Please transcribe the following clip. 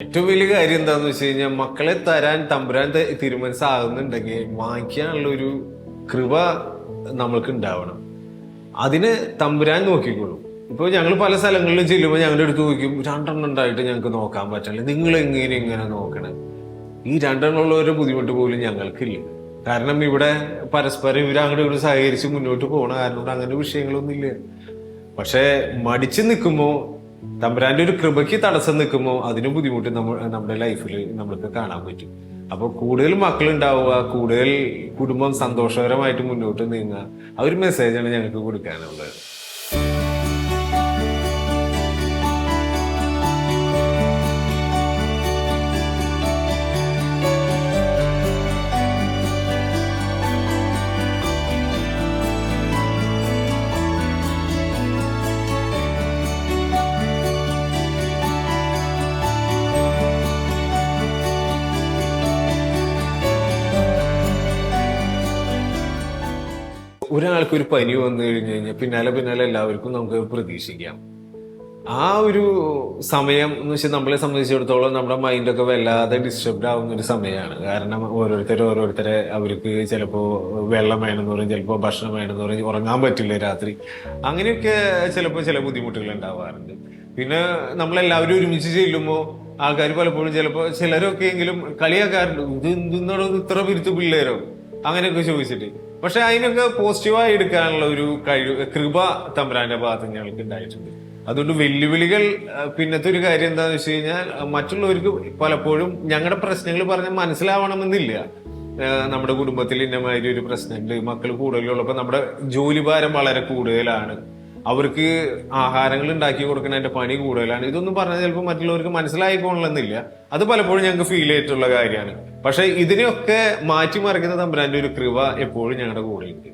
ഏറ്റവും വലിയ കാര്യം എന്താന്ന് വെച്ച് കഴിഞ്ഞാൽ മക്കളെ തരാൻ തമ്പുരാൻ തീരുമാനിച്ചാകുന്നുണ്ടെങ്കിൽ വാങ്ങിക്കാനുള്ള ഒരു കൃപ നമ്മൾക്ക് ഉണ്ടാവണം. അതിന് തമ്പുരാൻ നോക്കിക്കോളും ഇപ്പൊ ഞങ്ങൾ പല സ്ഥലങ്ങളിലും ചെല്ലുമ്പോൾ ഞങ്ങളുടെ അടുത്ത് നോക്കും രണ്ടെണ്ണം ഉണ്ടായിട്ട് ഞങ്ങൾക്ക് നോക്കാൻ പറ്റില്ല നിങ്ങൾ എങ്ങനെ ഇങ്ങനെ നോക്കണേ? ഈ രണ്ടെണ്ണമുള്ളവരുടെ ബുദ്ധിമുട്ട് പോലും ഞങ്ങൾക്കില്ല. കാരണം ഇവിടെ പരസ്പരം ഇവർ അങ്ങോട്ട് ഇവിടെ സഹകരിച്ച് മുന്നോട്ട് പോകണ കാരണം അങ്ങനെ വിഷയങ്ങളൊന്നും ഇല്ല പക്ഷെ മടിച്ചു നിൽക്കുമ്പോൾ തമ്പുരാന്റെ ഒരു കൃപയ്ക്ക് തടസ്സം നിൽക്കുമ്പോൾ അതിന് ബുദ്ധിമുട്ട് നമ്മൾ നമ്മുടെ ലൈഫിൽ നമ്മൾക്ക് കാണാൻ പറ്റും. അപ്പൊ കൂടുതൽ മക്കൾ ഉണ്ടാവുക കൂടുതൽ കുടുംബം സന്തോഷകരമായിട്ട് മുന്നോട്ട് നീങ്ങുക ആ ഒരു മെസ്സേജാണ് ഞങ്ങൾക്ക് കൊടുക്കാനുള്ളത്. ഒരാൾക്ക് ഒരു പനി വന്നു കഴിഞ്ഞു കഴിഞ്ഞാൽ പിന്നാലെ പിന്നാലെ എല്ലാവർക്കും നമുക്ക് പ്രതീക്ഷിക്കാം. ആ ഒരു സമയം എന്ന് വെച്ചാൽ നമ്മളെ സംബന്ധിച്ചിടത്തോളം നമ്മുടെ മൈൻഡൊക്കെ വല്ലാതെ ഡിസ്റ്റർബ്ഡ് ആവുന്ന ഒരു സമയമാണ് കാരണം ഓരോരുത്തർ ഓരോരുത്തരെ അവർക്ക് ചിലപ്പോൾ വെള്ളം വേണമെന്ന് പറയും ചിലപ്പോൾ ഭക്ഷണം വേണമെന്ന് പറയും ഉറങ്ങാൻ പറ്റില്ല രാത്രി. അങ്ങനെയൊക്കെ ചിലപ്പോൾ ചില ബുദ്ധിമുട്ടുകൾ ഉണ്ടാവാറുണ്ട്. പിന്നെ നമ്മളെല്ലാവരും ഒരുമിച്ച് ചെല്ലുമ്പോൾ ആൾക്കാർ പലപ്പോഴും ചിലപ്പോൾ ചിലരൊക്കെ എങ്കിലും കളിയാക്കാറുണ്ട്. ഇത് എന്തിനാണോ ഇത്ര പിരുത്ത് പിള്ളേരോ? അങ്ങനെയൊക്കെ ചോദിച്ചിട്ട്. പക്ഷെ അതിനൊക്കെ പോസിറ്റീവായി എടുക്കാനുള്ള ഒരു കഴിവ് കൃപ തമ്പുരാന്റെ ഭാഗത്ത് ഞങ്ങൾക്ക് ഉണ്ടായിട്ടുണ്ട്. അതുകൊണ്ട് വെല്ലുവിളികൾ പിന്നത്തെ ഒരു കാര്യം എന്താന്ന് വെച്ച് കഴിഞ്ഞാൽ മറ്റുള്ളവർക്ക് പലപ്പോഴും ഞങ്ങളുടെ പ്രശ്നങ്ങൾ പറഞ്ഞ് മനസ്സിലാവണമെന്നില്ല. നമ്മുടെ കുടുംബത്തിൽ ഇന്നമാതിരി ഒരു പ്രശ്നമുണ്ട് മക്കൾ കൂടുതലുള്ളപ്പോൾ നമ്മുടെ ജോലി ഭാരം വളരെ കൂടുതലാണ്. അവർക്ക് ആഹാരങ്ങൾ ഉണ്ടാക്കി കൊടുക്കുന്നതിന്റെ പണി കൂടുതലാണ്. ഇതൊന്നും പറഞ്ഞാൽ ചിലപ്പോൾ മറ്റുള്ളവർക്ക് മനസ്സിലായിക്കൊള്ളണമെന്നില്ല അത് പലപ്പോഴും ഞങ്ങൾക്ക് ഫീൽ ചെയ്തിട്ടുള്ള കാര്യമാണ്. പക്ഷെ ഇതിനെയൊക്കെ മാറ്റിമറിക്കുന്ന തമ്പുരാന്റെ ഒരു കൃപ എപ്പോഴും ഞങ്ങളുടെ കൂടെയുണ്ട്.